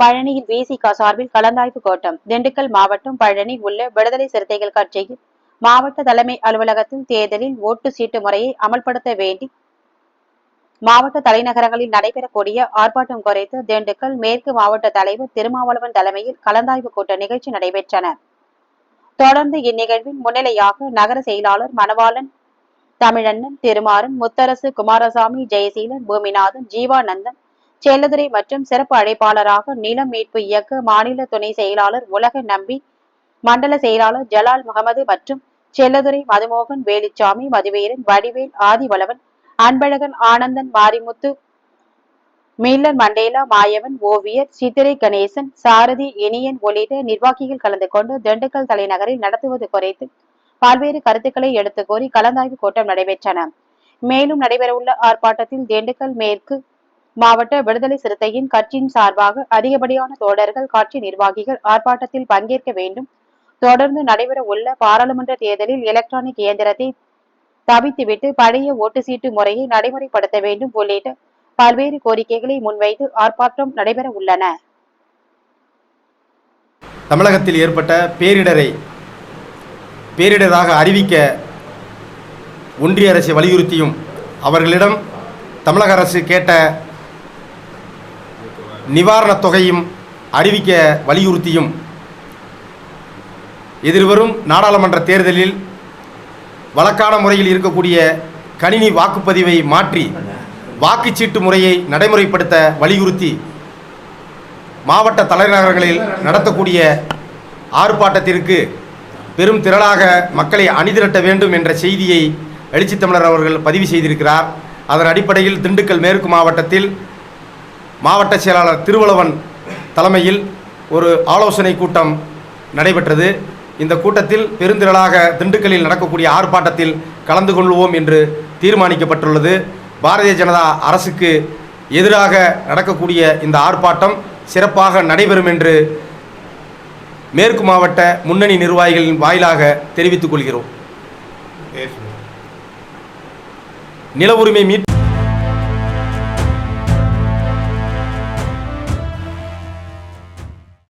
பழனியில் விசிக சார்பில் கலந்தாய்வு கூட்டம். திண்டுக்கல் மாவட்டம் பழனி உள்ள விடுதலை சிறுத்தைகள் கட்சியில் மாவட்ட தலைமை அலுவலகத்தில் தேர்தலில் ஓட்டு சீட்டு முறையை அமல்படுத்த வேண்டி மாவட்ட தலைநகரங்களில் நடைபெறக்கூடிய ஆர்ப்பாட்டம் குறித்து திண்டுக்கல் மேற்கு மாவட்ட தலைவர் திருமாவளவன் தலைமையில் கலந்தாய்வு கூட்ட நிகழ்ச்சி நடைபெற்றன. தொடர்ந்து இந்நிகழ்வின் முன்னிலையாக நகர செயலாளர் மணவாளன் தமிழண்ணன் திருமாறன் முத்தரசு குமாரசாமி ஜெயசீலன் பூமிநாதன் ஜீவானந்தன் செல்லதுரை மற்றும் சிறப்பு அழைப்பாளராக நிலம் மீட்பு இயக்க மாநில துணை செயலாளர் உலக நம்பி மண்டல செயலாளர் ஜலால் முகமது மற்றும் செல்லதுரை மதுமோகன் வேலுச்சாமி மதுவேரன் வடிவேல் ஆதிவளவன் அன்பழகன் ஆனந்தன் மாரிமுத்து மீலர் மண்டேலா மாயவன் ஓவியர் சித்திரை கணேசன் சாரதி இனியன் உள்ளிட்ட நிர்வாகிகள் கலந்து கொண்டு திண்டுக்கல் தலைநகரில் நடத்துவது குறித்து பல்வேறு கருத்துக்களை எடுத்துக் கோரி கலந்தாய்வு கூட்டம் நடைபெற்றன. மேலும் நடைபெறவுள்ள ஆர்ப்பாட்டத்தில் திண்டுக்கல் மேற்கு மாவட்ட விடுதலை சிறுத்தையின் கட்சியின் சார்பாக அதிகப்படியான தோழர்கள் கட்சி நிர்வாகிகள் ஆர்ப்பாட்டத்தில் பங்கேற்க வேண்டும். தொடர்ந்து நடைபெற உள்ள பாராளுமன்ற தேர்தலில் எலக்ட்ரானிக் இயந்திரத்தை தவித்துவிட்டு பழைய ஓட்டு சீட்டு முறையை நடைமுறைப்படுத்த வேண்டும் உள்ளிட்ட பல்வேறு கோரிக்கைகளை முன்வைத்து ஆர்ப்பாட்டம் நடைபெற உள்ளன. தமிழகத்தில் ஏற்பட்ட பேரிடரை பேரிடராக அறிவிக்க ஒன்றிய அரசை வலியுறுத்தியும் அவர்களிடம் தமிழக அரசு கேட்ட நிவாரணத் தொகையும் அறிவிக்க வலியுறுத்தியும். எதிர்வரும் நாடாளுமன்ற தேர்தலில் வழக்கான முறையில் இருக்கக்கூடிய கணினி வாக்குப்பதிவை மாற்றி வாக்குச்சீட்டு முறையை நடைமுறைப்படுத்த வலியுறுத்தி மாவட்ட தலைநகரங்களில் நடத்தக்கூடிய ஆர்ப்பாட்டத்திற்கு பெரும் திரளாக மக்களை அணிதிரட்ட வேண்டும் என்ற செய்தியை எழுச்சி தமிழர் அவர்கள் பதிவு செய்திருக்கிறார். அதன் அடிப்படையில் திண்டுக்கல் மேற்கு மாவட்டத்தில் மாவட்ட செயலாளர் திருவளவன் தலைமையில் ஒரு ஆலோசனை கூட்டம் நடைபெற்றது. இந்த கூட்டத்தில் பெருந்திரளாக திண்டுக்கல்லில் நடக்கக்கூடிய ஆர்ப்பாட்டத்தில் கலந்து கொள்வோம் என்று தீர்மானிக்கப்பட்டுள்ளது. பாரதிய ஜனதா அரசுக்கு எதிராக நடக்கக்கூடிய இந்த ஆர்ப்பாட்டம் சிறப்பாக நடைபெறும் என்று மேற்கு மாவட்ட முன்னணி நிர்வாகிகளின் வாயிலாக தெரிவித்துக் கொள்கிறோம். நில உரிமை மீட்பு